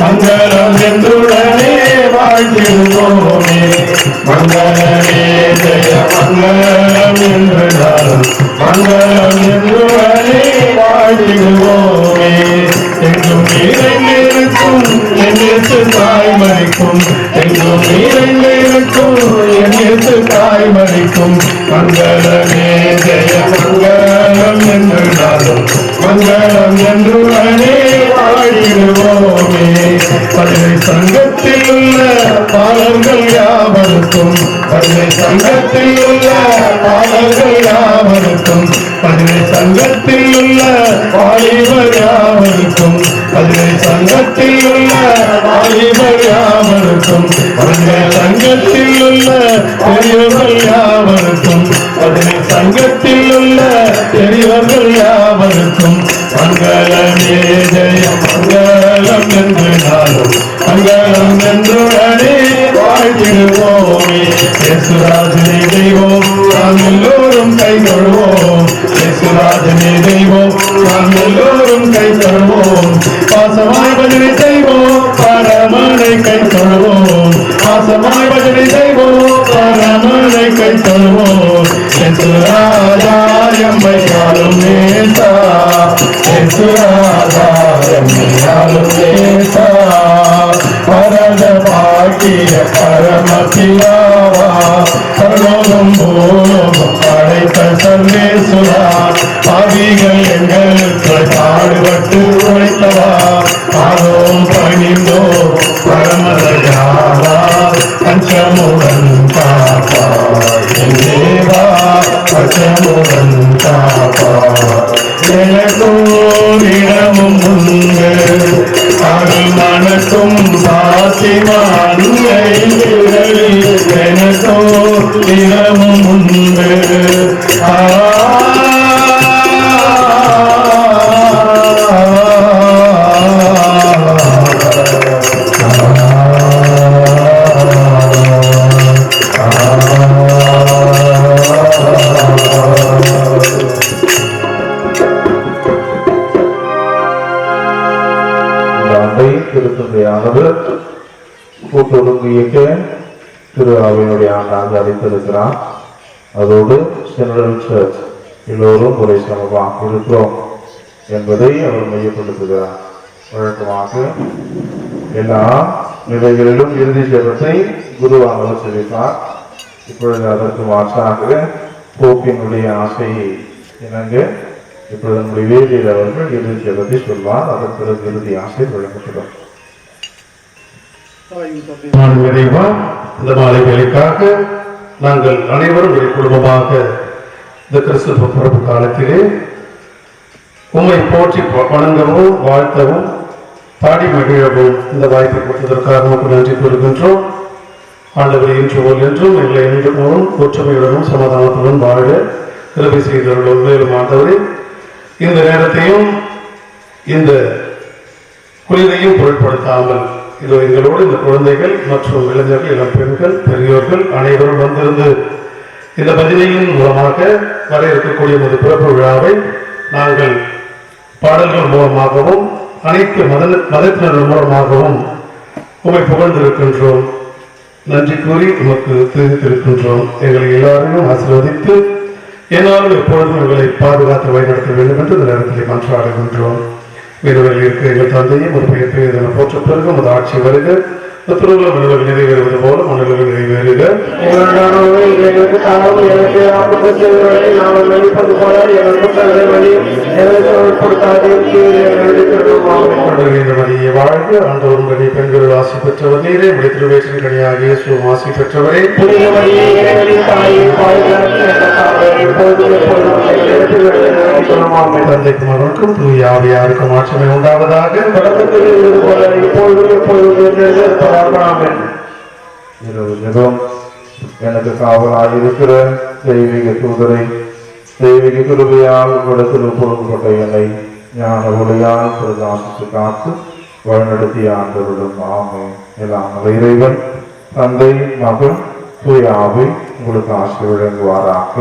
மங்களம் என்றுடனே வாழ்த்திடுவோமே மங்களமே ஜெய மங்களம் என்று மங்களம் என்றுடனே வாழ்த்திடுவோமே எங்கும் நிறைந்திருக்கும் என்னிற்கு தாய் எங்கும் நிறைந்திருக்கும் என்னிற்கு தாய் மங்களமே ஜெய மங்களம் என்று மங்களம் பள்ளி சங்கத்தில் உள்ள பாடல்கள் யாவருக்கும்? பள்ளி சங்கத்தில் உள்ள பாடல்கள் யாவருக்கும்? பள்ளி சங்கத்தில் உள்ள வாலிபர் யாவருக்கும்? பள்ளி சங்கத்தில் உள்ள வாலிபர் யாவருக்கும்? பள்ளி சங்கத்தில் உள்ள பெரியவர் யாவருக்கும்? பள்ளி சங்கத்தில் உள்ள பெரியவர்கள் யாவருக்கும்? மங்களமே ஜெய மங்கள மங்களம் என்று நாளும் மங்களம் என்றுடனே வாழ்த்திடுவோமே. இயேசுராஜனே தெய்வம் நாம் எல்லோரும் கை தொழுவோம் இயேசுராஜனே தெய்வம் நாம் எல்லோரும் கை தொழுவோம் பாசமாய் பஜனை செய்வோம் பரமனை கை தொழுவோம் பாசமாய் பஜனை செய்வோம் பரமனை கை தொழுவோம் இயேசுராஜா எம்மை காலும் நேசா. இயேசுராஜா பரமபியாவா பரலோகம் பூலோகம் படைத்த சர்வேசுரா பாவிகள் எங்களுக்கு பாடுபட்டு உழைத்தவா? பாதோம் பணிந்தோ பரமதயாவா? பஞ்சமுடன் காப்பா என் தேவா பஞ்சமுடன் காப்பா எனக்கோரிடமும் உண்டு. அருள் மனக்கும் எனக்கோ இடமும் உண்டு. ஆ. இந்த ஆண்டை திருத்தந்தையானது கூட்டொழுங்கு இயக்க திரு அவையினுடைய ஆண்டாண்டு அழைத்திருக்கிறான் அதோடு ஜெனரல் சர்ச் எல்லோரும் ஒரே சமமாக இருக்கிறோம் என்பதை அவர் மையப்படுத்துகிறார். வழக்கமாக எல்லா நிலைகளிலும் இறுதி ஜெபத்தை குருவானவர் செவிப்பார் இப்பொழுது அதற்கு மாற்றாக போப்பினுடைய ஆசையை இணங்க இப்பொழுது நம்முடைய வேதியில் அவர்கள் இறுதி ஜெபத்தை சொல்வார். அதன் பிறகு இறுதி ஆசை வழங்கப்படும். இறைவா இந்த மாலை வேலைக்காக நாங்கள் அனைவரும் ஒரு குடும்பமாக இந்த கிறிஸ்துவ பிறப்பு காலத்திலே உண்மை போற்றி வணங்கவும் வாழ்த்தவும் பாடி மகிழவும். இந்த வாய்ப்பை கொடுத்ததற்காக உமக்கு நன்றி கூறுகின்றோம். ஆண்டவர் இன்று போல் என்றும் இல்லை என்றும் ஒற்றுமையுடனும் சமாதானத்துடன் வாழ கிருபை செய்தவர்களும் மேலும் ஆண்டவரே இந்த நேரத்தையும் இந்த குளிரையும் பொருட்படுத்தாமல் இதோ எங்களோடு இந்த குழந்தைகள் மற்றும் இளைஞர்கள் இளம் பெண்கள் பெரியோர்கள் அனைவரும் வந்திருந்து இந்த பதினையின் மூலமாக வர இருக்கக்கூடிய ஒரு பிறப்பு விழாவை நாங்கள் பாடல்கள் மூலமாகவும் அனைத்து மத மதத்தினர் மூலமாகவும் உமை புகழ்ந்திருக்கின்றோம். நன்றி கூறி உமக்கு தெரிவித்திருக்கின்றோம் எங்களை எல்லாரையும் ஆசீர்வதித்து என்னாலும் எப்பொழுதும் எங்களை பாதுகாத்து வழிநடத்த வேண்டும் என்று இந்த நேரத்தில் மன்றாடுகின்றோம். வீரர்கள் இருக்க எங்கள் தந்தையும் ஒரு பெயர் பெயர் போற்ற பிறகு உமது ஆட்சி வருக. திருவுள்ள மண்டலம் நிறைவேறுவது போல மண்டலங்கள் நிறைவேறுக எங்களுடைய எனக்கு வாழ்க. ஆண்டவரும் கனி பெண்கள் ஆசி பெற்றவர் நீரே. உடைய திருவேற்றின் கனியாக பெற்றவரே. புனித தந்தைக்கு மகனுக்கும் தூய ஆவியாருக்கும் உண்டாவதாக. ஆமென் இரவு ஜெபம் எனக்கு காவலாயிருக்கிற தெய்வீக தூதரை தெய்வீக கிருபையால் உடத்தில் பொருள்பட்ட என்னை ஞான ஒளியால் பிரகாசித்து காத்து வழிநடத்திய ஆண்டவரிடம் ஆமை எல்லாம் இறைவன் தந்தை மகன் தூய ஆவி உங்களுக்கு ஆசை வழங்குவாராக